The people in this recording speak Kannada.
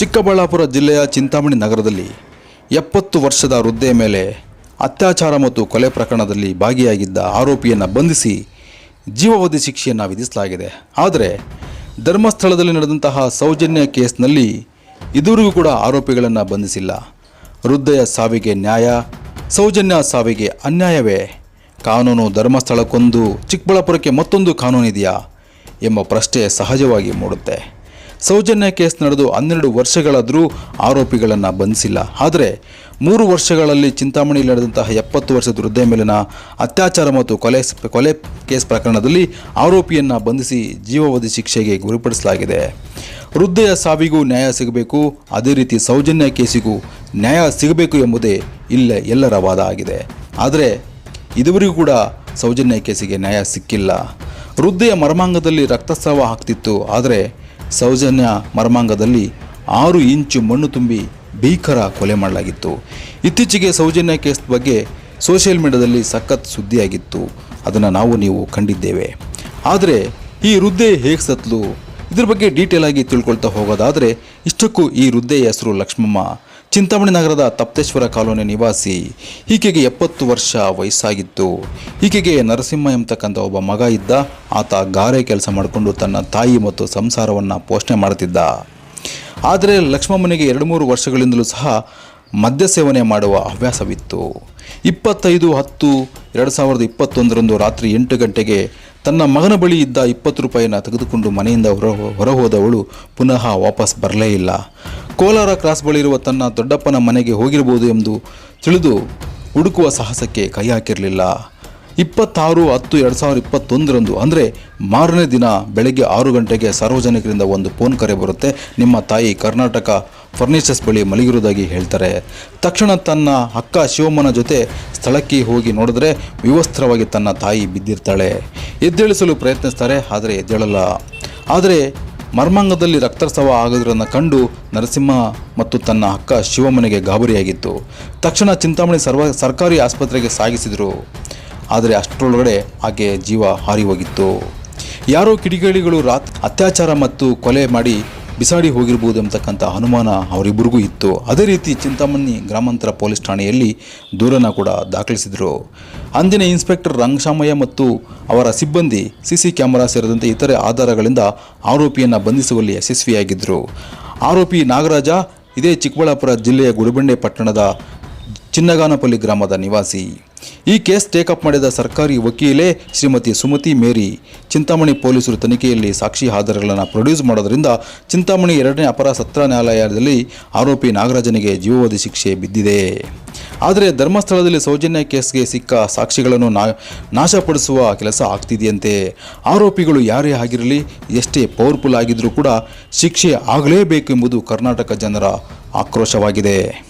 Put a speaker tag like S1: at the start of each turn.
S1: ಚಿಕ್ಕಬಳ್ಳಾಪುರ ಜಿಲ್ಲೆಯ ಚಿಂತಾಮಣಿ ನಗರದಲ್ಲಿ ಎಪ್ಪತ್ತು ವರ್ಷದ ವೃದ್ಧೆಯ ಮೇಲೆ ಅತ್ಯಾಚಾರ ಮತ್ತು ಕೊಲೆ ಪ್ರಕರಣದಲ್ಲಿ ಭಾಗಿಯಾಗಿದ್ದ ಆರೋಪಿಯನ್ನು ಬಂಧಿಸಿ ಜೀವಾವಧಿ ಶಿಕ್ಷೆಯನ್ನು ವಿಧಿಸಲಾಗಿದೆ. ಆದರೆ ಧರ್ಮಸ್ಥಳದಲ್ಲಿ ನಡೆದಂತಹ ಸೌಜನ್ಯ ಕೇಸ್ನಲ್ಲಿ ಇದುವರೆಗೂ ಕೂಡ ಆರೋಪಿಗಳನ್ನು ಬಂಧಿಸಿಲ್ಲ. ವೃದ್ಧೆಯ ಸಾವಿಗೆ ನ್ಯಾಯ, ಸೌಜನ್ಯ ಸಾವಿಗೆ ಅನ್ಯಾಯವೇ? ಕಾನೂನು ಧರ್ಮಸ್ಥಳಕ್ಕೊಂದು ಚಿಕ್ಕಬಳ್ಳಾಪುರಕ್ಕೆ ಮತ್ತೊಂದು ಕಾನೂನಿದೆಯಾ? ಎಂಬ ಪ್ರಶ್ನೆ ಸಹಜವಾಗಿ ಮೂಡುತ್ತೆ. ಸೌಜನ್ಯ ಕೇಸ್ ನಡೆದು ಹನ್ನೆರಡು ವರ್ಷಗಳಾದರೂ ಆರೋಪಿಗಳನ್ನು ಬಂಧಿಸಿಲ್ಲ. ಆದರೆ ಮೂರು ವರ್ಷಗಳಲ್ಲಿ ಚಿಂತಾಮಣಿ ನಡೆದಂತಹ ಎಪ್ಪತ್ತು ವರ್ಷದ ವೃದ್ಧೆ ಮೇಲಿನ ಅತ್ಯಾಚಾರ ಮತ್ತು ಕೊಲೆ ಕೊಲೆ ಕೇಸ್ ಪ್ರಕರಣದಲ್ಲಿ ಆರೋಪಿಯನ್ನು ಬಂಧಿಸಿ ಜೀವಾವಧಿ ಶಿಕ್ಷೆಗೆ ಗುರಿಪಡಿಸಲಾಗಿದೆ. ವೃದ್ಧೆಯ ಸಾವಿಗೂ ನ್ಯಾಯ ಸಿಗಬೇಕು, ಅದೇ ರೀತಿ ಸೌಜನ್ಯ ಕೇಸಿಗೂ ನ್ಯಾಯ ಸಿಗಬೇಕು ಎಂಬುದೇ ಇಲ್ಲ ಎಲ್ಲರ ವಾದ ಆಗಿದೆ. ಆದರೆ ಇದುವರೆಗೂ ಕೂಡ ಸೌಜನ್ಯ ಕೇಸಿಗೆ ನ್ಯಾಯ ಸಿಕ್ಕಿಲ್ಲ. ವೃದ್ಧೆಯ ಮರ್ಮಾಂಗದಲ್ಲಿ ರಕ್ತಸ್ರಾವ ಆಗ್ತಿತ್ತು, ಆದರೆ ಸೌಜನ್ಯ ಮರ್ಮಾಂಗದಲ್ಲಿ ಆರು ಇಂಚು ಮಣ್ಣು ತುಂಬಿ ಭೀಕರ ಕೊಲೆ ಮಾಡಲಾಗಿತ್ತು. ಇತ್ತೀಚೆಗೆ ಸೌಜನ್ಯ ಕೇಸ್ ಬಗ್ಗೆ ಸೋಷಿಯಲ್ ಮೀಡಿಯಾದಲ್ಲಿ ಸಖತ್ ಸುದ್ದಿಯಾಗಿತ್ತು. ಅದನ್ನು ನಾವು ನೀವು ಕಂಡಿದ್ದೇವೆ. ಆದರೆ ಈ ವೃದ್ಧೆ ಹೇಗೆ ಸತ್ಲು ಇದ್ರ ಬಗ್ಗೆ ಡೀಟೇಲ್ ಆಗಿ ತಿಳ್ಕೊಳ್ತಾ ಹೋಗೋದಾದರೆ ಇಷ್ಟಕ್ಕೂ ಈ ವೃದ್ಧೆಯ ಹೆಸರು ಲಕ್ಷ್ಮಮ್ಮ. ಚಿಂತಾಮಣಿ ನಗರದ ತಪ್ತೇಶ್ವರ ಕಾಲೋನಿ ನಿವಾಸಿ, ಈಕೆಗೆ ಎಪ್ಪತ್ತು ವರ್ಷ ವಯಸ್ಸಾಗಿತ್ತು ಈಕೆಗೆ ನರಸಿಂಹ ಎಂಬತಕ್ಕಂಥ ಒಬ್ಬ ಮಗ ಇದ್ದ. ಆತ ಗಾರೆ ಕೆಲಸ ಮಾಡಿಕೊಂಡು ತನ್ನ ತಾಯಿ ಮತ್ತು ಸಂಸಾರವನ್ನು ಪೋಷಣೆ ಮಾಡುತ್ತಿದ್ದ. ಆದರೆ ಲಕ್ಷ್ಮಮ್ಮನಿಗೆ ಎರಡು ಮೂರು ವರ್ಷಗಳಿಂದಲೂ ಸಹ ಮದ್ಯ ಸೇವನೆ ಮಾಡುವ ಹವ್ಯಾಸವಿತ್ತು. ಇಪ್ಪತ್ತೈದು ಹತ್ತು ಎರಡು ಸಾವಿರದ ಇಪ್ಪತ್ತೊಂದರಂದು ರಾತ್ರಿ ಎಂಟು ಗಂಟೆಗೆ ತನ್ನ ಮಗನ ಬಳಿ ಇದ್ದ ಇಪ್ಪತ್ತು ರೂಪಾಯಿಯನ್ನು ತೆಗೆದುಕೊಂಡು ಮನೆಯಿಂದ ಹೊರ ಹೊರಹೋದವಳು ಪುನಃ ವಾಪಸ್ ಬರಲೇ ಇಲ್ಲ. ಕೋಲಾರ ಕ್ರಾಸ್ ಬಳಿ ಇರುವ ತನ್ನ ದೊಡ್ಡಪ್ಪನ ಮನೆಗೆ ಹೋಗಿರಬಹುದು ಎಂದು ತಿಳಿದು ಹುಡುಕುವ ಸಾಹಸಕ್ಕೆ ಕೈ ಹಾಕಿರಲಿಲ್ಲ. ಇಪ್ಪತ್ತಾರು ಹತ್ತು ಎರಡು ಸಾವಿರದ ಇಪ್ಪತ್ತೊಂದರಂದು, ಅಂದರೆ ಮಾರನೇ ದಿನ ಬೆಳಗ್ಗೆ ಆರು ಗಂಟೆಗೆ ಸಾರ್ವಜನಿಕರಿಂದ ಒಂದು ಫೋನ್ ಕರೆ ಬರುತ್ತೆ. ನಿಮ್ಮ ತಾಯಿ ಕರ್ನಾಟಕ ಫರ್ನಿಚರ್ಸ್ ಬಳಿ ಮಲಗಿರುವುದಾಗಿ ಹೇಳ್ತಾರೆ. ತಕ್ಷಣ ತನ್ನ ಅಕ್ಕ ಶಿವಮ್ಮನ ಜೊತೆ ಸ್ಥಳಕ್ಕೆ ಹೋಗಿ ನೋಡಿದ್ರೆ ವಿವಸ್ತ್ರವಾಗಿ ತನ್ನ ತಾಯಿ ಬಿದ್ದಿರ್ತಾಳೆ. ಎದ್ದೇಳಿಸಲು ಪ್ರಯತ್ನಿಸ್ತಾರೆ, ಆದರೆ ಎದ್ದೇಳಲ್ಲ. ಆದರೆ ಮರ್ಮಾಂಗದಲ್ಲಿ ರಕ್ತಸ್ರಾವ ಆಗೋದ್ರನ್ನು ಕಂಡು ನರಸಿಂಹ ಮತ್ತು ತನ್ನ ಅಕ್ಕ ಶಿವಮ್ಮನಿಗೆ ಗಾಬರಿಯಾಗಿತ್ತು. ತಕ್ಷಣ ಚಿಂತಾಮಣಿ ಸರ್ವ, ಸರ್ಕಾರಿ ಆಸ್ಪತ್ರೆಗೆ ಸಾಗಿಸಿದರು. ಆದರೆ ಅಷ್ಟರೊಳಗಡೆ ಆಕೆ ಜೀವ ಹಾರಿ ಹೋಗಿತ್ತು. ಯಾರೋ ಕಿಡಿಗೇಡಿಗಳು ರಾತ್ ಅತ್ಯಾಚಾರ ಮತ್ತು ಕೊಲೆ ಮಾಡಿ ಬಿಸಾಡಿ ಹೋಗಿರ್ಬೋದು ಎಂಬತಕ್ಕಂಥ ಅನುಮಾನ ಅವರಿಬ್ಬರಿಗೂ ಇತ್ತು. ಅದೇ ರೀತಿ ಚಿಂತಾಮಣಿ ಗ್ರಾಮಾಂತರ ಪೊಲೀಸ್ ಠಾಣೆಯಲ್ಲಿ ದೂರನ ಕೂಡ ದಾಖಲಿಸಿದರು. ಅಂದಿನ ಇನ್ಸ್ಪೆಕ್ಟರ್ ರಂಗಶಾಮಯ್ಯ ಮತ್ತು ಅವರ ಸಿಬ್ಬಂದಿ ಸಿಸಿ ಕ್ಯಾಮೆರಾ ಸೇರಿದಂತೆ ಇತರೆ ಆಧಾರಗಳಿಂದ ಆರೋಪಿಯನ್ನು ಬಂಧಿಸುವಲ್ಲಿ ಯಶಸ್ವಿಯಾಗಿದ್ದರು ಆರೋಪಿ ನಾಗರಾಜ, ಇದೇ ಚಿಕ್ಕಬಳ್ಳಾಪುರ ಜಿಲ್ಲೆಯ ಗುಡಿಬಂಡೆ ಪಟ್ಟಣದ ಚಿನ್ನಗಾನಪಲ್ಲಿ ಗ್ರಾಮದ ನಿವಾಸಿ. ಈ ಕೇಸ್ ಟೇಕಪ್ ಮಾಡಿದ ಸರ್ಕಾರಿ ವಕೀಲೆ ಶ್ರೀಮತಿ ಸುಮತಿ ಮೇರಿ. ಚಿಂತಾಮಣಿ ಪೊಲೀಸರು ತನಿಖೆಯಲ್ಲಿ ಸಾಕ್ಷಿ ಆಧಾರಗಳನ್ನು ಪ್ರೊಡ್ಯೂಸ್ ಮಾಡೋದರಿಂದ ಚಿಂತಾಮಣಿ ಎರಡನೇ ಅಪರ ಸತ್ರ ನ್ಯಾಯಾಲಯದಲ್ಲಿ ಆರೋಪಿ ನಾಗರಾಜನಿಗೆ ಜೀವಾವಧಿ ಶಿಕ್ಷೆ ಬಿದ್ದಿದೆ. ಆದರೆ ಧರ್ಮಸ್ಥಳದಲ್ಲಿ ಸೌಜನ್ಯ ಕೇಸ್ಗೆ ಸಿಕ್ಕ ಸಾಕ್ಷಿಗಳನ್ನು ನಾ, ನಾಶಪಡಿಸುವ ಕೆಲಸ ಆಗ್ತಿದೆಯಂತೆ. ಆರೋಪಿಗಳು ಯಾರೇ ಆಗಿರಲಿ, ಎಷ್ಟೇ ಪವರ್ಫುಲ್ ಆಗಿದ್ದರೂ ಕೂಡ ಶಿಕ್ಷೆ ಆಗಲೇಬೇಕೆಂಬುದು ಕರ್ನಾಟಕ ಜನರ ಆಕ್ರೋಶವಾಗಿದೆ.